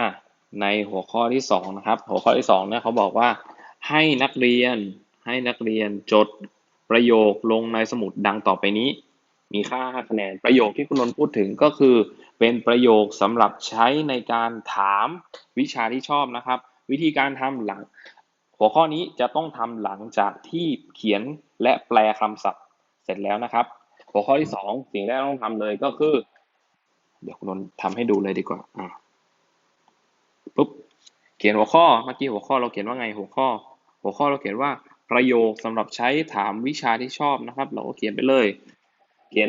อะในหัวข้อที่สองนะครับ หัวข้อที่สองเนี่ยเขาบอกว่า ให้นักเรียนให้นักเรียนจดประโยคลงในสมุดดังต่อไปนี้ มีค่าคะแนนประโยคที่คุณนนท์พูดถึงก็คือ เป็นประโยคสำหรับใช้ในการถามวิชาที่ชอบนะครับ วิธีการทำหลัง หัวข้อนี้จะต้องทำหลังจากที่เขียนและแปลคำศัพท์เสร็จแล้วนะครับ หัวข้อที่สองสิ่งแรกต้องทำเลยก็คือ เดี๋ยวคุณนนท์ทำให้ดูเลยดีกว่าอ่า ปุ๊บเขียนหัวข้อเมื่อกี้หัวข้อเราเขียนว่าไงหัวข้อ หัวข้อเราเขียนว่าประโยคสำหรับใช้ถามวิชาที่ชอบนะครับ เราก็เขียนไปเลย เขียน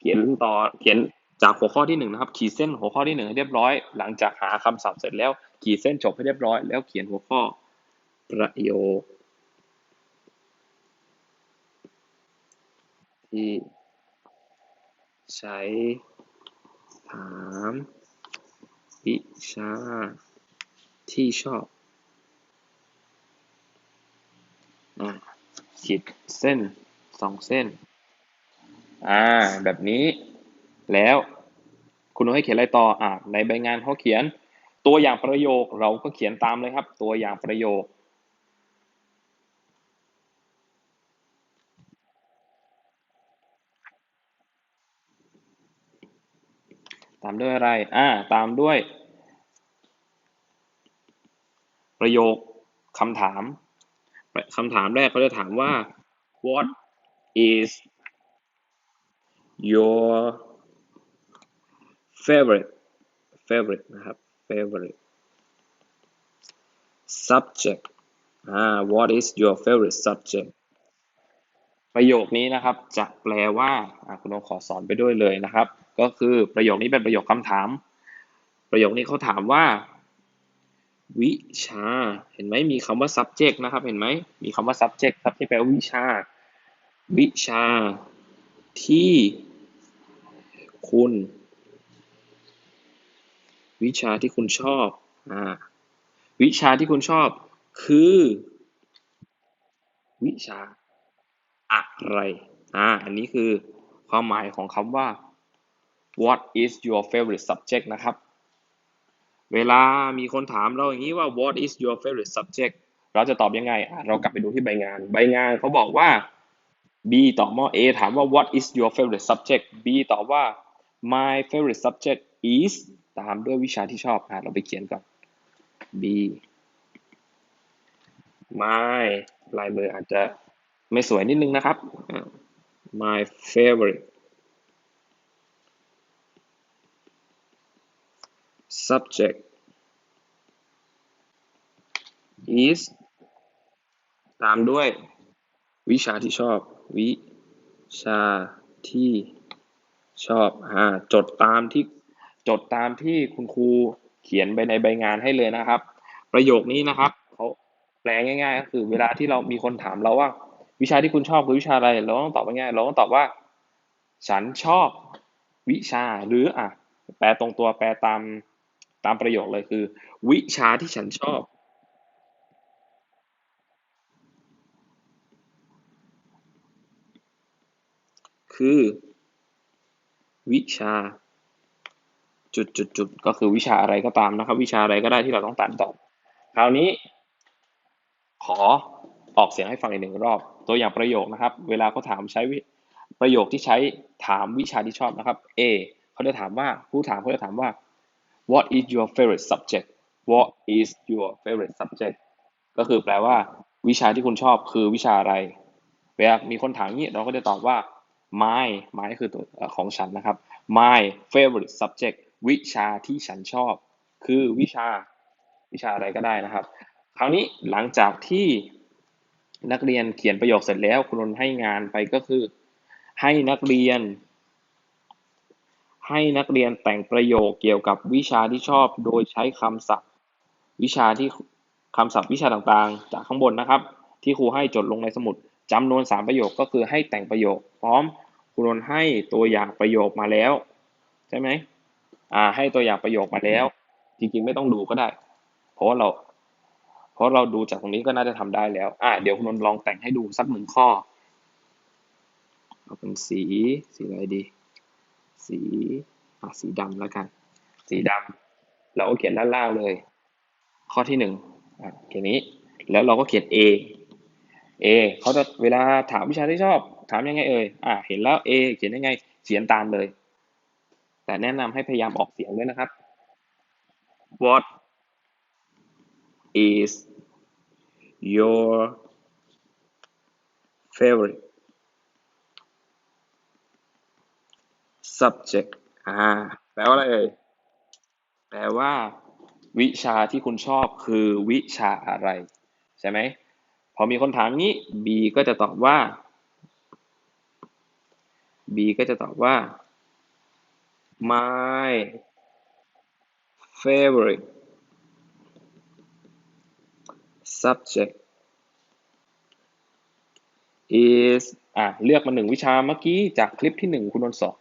เขียนต่อเขียนจากหัวข้อที่หนึ่งนะครับขีดเส้นหัวข้อที่หนึ่งให้เรียบร้อย หลังจากหาคำศัพท์เสร็จแล้วขีดเส้นจบให้เรียบร้อย แล้วเขียนหัวข้อประโยคที่ใช้ถามวิชา ที่ชอบอ่าขีดเส้นสองเส้น อ่า แบบนี้ แล้ว คุณนุ้ยให้เขียนอะไรต่อ อ่า ในใบงานเขาเขียน ตัวอย่างประโยคเราก็เขียนตามเลยครับ ตัวอย่างประโยค ตามด้วยอะไร อ่า ตามด้วย ประโยคคำถามคำถามแรกเขาจะถามว่า what is your favorite favorite นะครับ favorite subject อ่า what is your favorite subject ประโยคนี้นะครับจะแปลว่าคุณลองขอสอนไปด้วยเลยนะครับ ก็คือประโยคนี้เป็นประโยคคำถาม ประโยคนี้เขาถามว่า วิชา เห็นไหมมีคำว่า subject นะครับ เห็นไหมมีคำว่า subject ครับที่แปลว่าวิชา วิชา ที่ คุณ วิชาที่คุณชอบอ่าวิชาที่คุณชอบคือ วิชา อะไรอ่าอันนี้คือความหมายของคำว่า what is your favorite subject นะครับ เวลามีคนถามเราอย่างนี้ว่า what is your favorite subject เราจะตอบยังไง เรากลับไปดูที่ใบงาน ใบงานเขาบอกว่า B ตอบว่า A ถามว่า what is your favorite subject B ตอบว่า my favorite subject is ตามด้วยวิชาที่ชอบอะเราไปเขียนก่อน B my ลายมืออาจจะไม่สวยนิดนึงนะครับ my favorite subject is ตามด้วย วิชาที่ชอบ วิชาที่ชอบอ่าจดตามที่จดตามที่คุณครูเขียนไปในใบงานให้เลยนะครับ ประโยคนี้นะครับเขาแปลง่ายๆก็คือ เวลาที่เรามีคนถามเราว่า วิชาที่คุณชอบคือวิชาอะไร เราต้องตอบง่ายๆเราต้องตอบว่า ฉันชอบวิชาหรืออะแปลตรงตัวแปลตาม ตามประโยคเลยคือ วิชาที่ฉันชอบ คือ วิชา จุดจุดจุดก็คือวิชาอะไรก็ตามนะครับ วิชาอะไรก็ได้ที่เราต้องตัดต่อคราวนี้ ขอออกเสียงให้ฟังอีกหนึ่งรอบ ตัวอย่างประโยคนะครับ เวลาเขาถามใช้ประโยคที่ใช้ถามวิชาที่ชอบนะครับ A เขาจะถามว่าผู้ถามเขาจะถามว่า what is your favorite subject what is your favorite subject ก็คือแปลว่า วิชาที่คุณชอบคือวิชาอะไร เวลามีคนถามนี้เราก็จะตอบว่า my my คือตัวของฉันนะครับ my favorite subject วิชาที่ฉันชอบ คือวิชาวิชาอะไรก็ได้นะครับ คราวนี้หลังจากที่นักเรียนเขียนประโยคเสร็จแล้วคุณนให้งานไปก็คือ ให้นักเรียน ให้นักเรียนแต่งประโยคเกี่ยวกับวิชาที่ชอบ โดยใช้คำศัพท์ วิชาที่คำศัพท์วิชาต่างๆ จากข้างบนนะครับ ที่ครูให้จดลงในสมุดจำนวน 3 ประโยคก็คือให้แต่งประโยค พร้อมครูนนให้ตัวอย่างประโยคมาแล้ว ใช่ไหมอ่าให้ตัวอย่างประโยคมาแล้ว จริงๆไม่ต้องดูก็ได้ เพราะว่าเราเพราะเราดูจากตรงนี้ก็น่าจะทำได้แล้ว อ่าเดี๋ยวคุณนลองแต่งให้ดูสักหนึ่งข้อ เอาเป็นสี สีอะไรดี สีสีดำแล้วกัน สีดำเราก็เขียนด้านล่างเลย ข้อที่หนึ่งอะเขียนนี้ แล้วเราก็เขียน A A เขาจะเวลาถามวิชาที่ชอบ ถามยังไงเอ่ยอะเห็นแล้ว A เขียนยังไง เขียนตามเลย แต่แนะนำให้พยายามออกเสียงด้วยนะครับ What is your favorite subject อ่าแปลว่าอะไรเอ่ยแปลว่า วิชาที่คุณชอบคือวิชาอะไร ใช่ไหมพอมีคนถามนี้ B ก็จะตอบว่า B ก็จะตอบว่า my favorite subject is อะเลือกมาหนึ่งวิชาเมื่อกี้จากคลิปที่หนึ่งคุณนนท์สอบ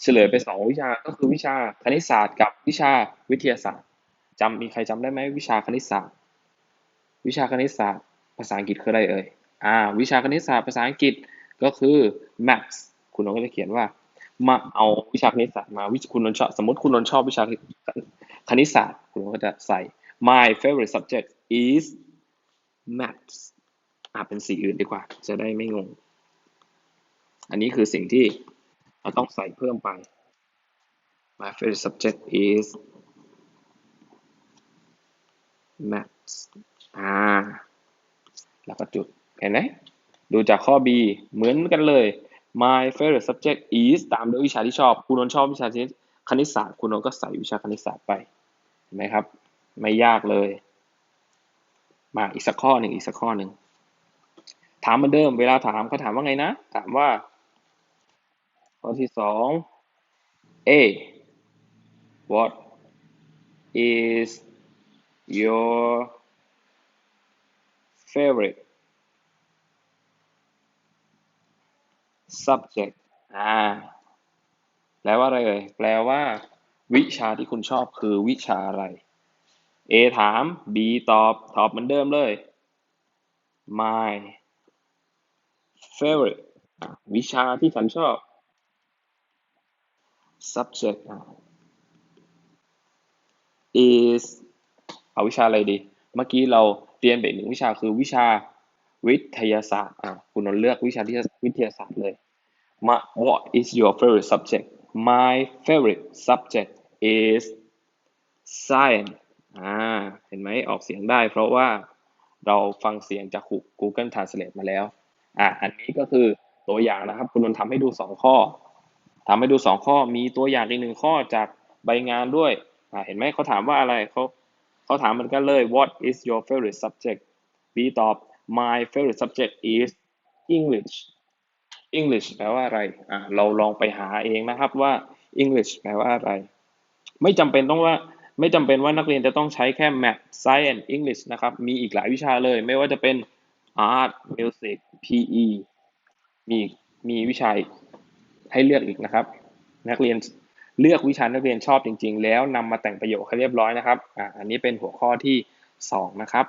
เฉลยไปสองวิชาก็คือวิชาคณิตศาสตร์ กับวิชาวิทยาศาสตร์จำมีใครจำได้ไหมวิชาคณิตศาสตร์ วิชาคณิตศาสตร์ ภาษาอังกฤษคืออะไรเอ่ยอ่า วิชาคณิตศาสตร์ภาษาอังกฤษก็คือ maths คุณนนท์ก็จะเขียนว่า มาเอาวิชาคณิตศาสตร์มาวิคุณนนท์ชอบสมมติคุณนนท์ชอบวิชาคณิตศาสตร์ คุณนนท์ก็จะใส่ my favorite subject is maths อ่าเป็นสีอื่นดีกว่า จะได้ไม่งง อันนี้คือสิ่งที่ เราต้องใส่เพิ่มไป my favorite subject is maths อ่า แล้วก็จุด เห็นไหม ดูจากข้อ B เหมือนกันเลย my favorite subject is ตามด้วยวิชาที่ชอบ คุณนนท์ชอบวิชาคณิตศาสตร์ คุณนนท์ก็ใส่วิชาคณิตศาสตร์ไป เห็นไหมครับ ไม่ยากเลย มาอีกสักข้อหนึ่งอีกสักข้อหนึ่ง ถามเหมือนเดิม เวลาถามเขาถามว่าไงนะ ถามว่า ข้อที่สอง A what is your favorite subject อ่าแปลว่าอะไรเอ่ยแปลว่า วิชาที่คุณชอบคือวิชาอะไร A ถาม B ตอบ ตอบเหมือนเดิมเลย my favorite วิชาที่ฉันชอบ subject is เอาวิชาอะไรดี เมื่อกี้เราเรียนไปหนึ่งวิชาคือวิชาวิทยาศาสตร์ อะ คุณนนท์เลือกวิชาที่วิทยาศาสตร์เลยมา What is your favorite subject My favorite subject is science อ่า เห็นไหมออกเสียงได้ เพราะว่าเราฟังเสียงจาก Google Translate มาแล้ว อะ อันนี้ก็คือตัวอย่างนะครับ คุณนนท์ทำให้ดูสองข้อ ทำให้ดูสองข้อมีตัวอย่างอีกหนึ่งข้อจากใบงานด้วยเห็นไหมเขาถามว่าอะไรเขาเขาถามเหมือนกันเลย What is your favorite subject B ตอบ My favorite subject is English English แปลว่าอะไรอ่าเราลองไปหาเองนะครับว่า English แปลว่าอะไร ไม่จำเป็นต้องว่าไม่จำเป็นว่านักเรียนจะต้องใช้แค่ Math Science English นะครับ มีอีกหลายวิชาเลย ไม่ว่าจะเป็น Art Music PE มีมีวิชา ให้เลือกอีกนะครับ นักเรียนเลือกวิชานักเรียนชอบจริง ๆ แล้วนำมาแต่งประโยคให้เรียบร้อยนะครับอ่าอันนี้เป็นหัวข้อที่ 2 นะครับ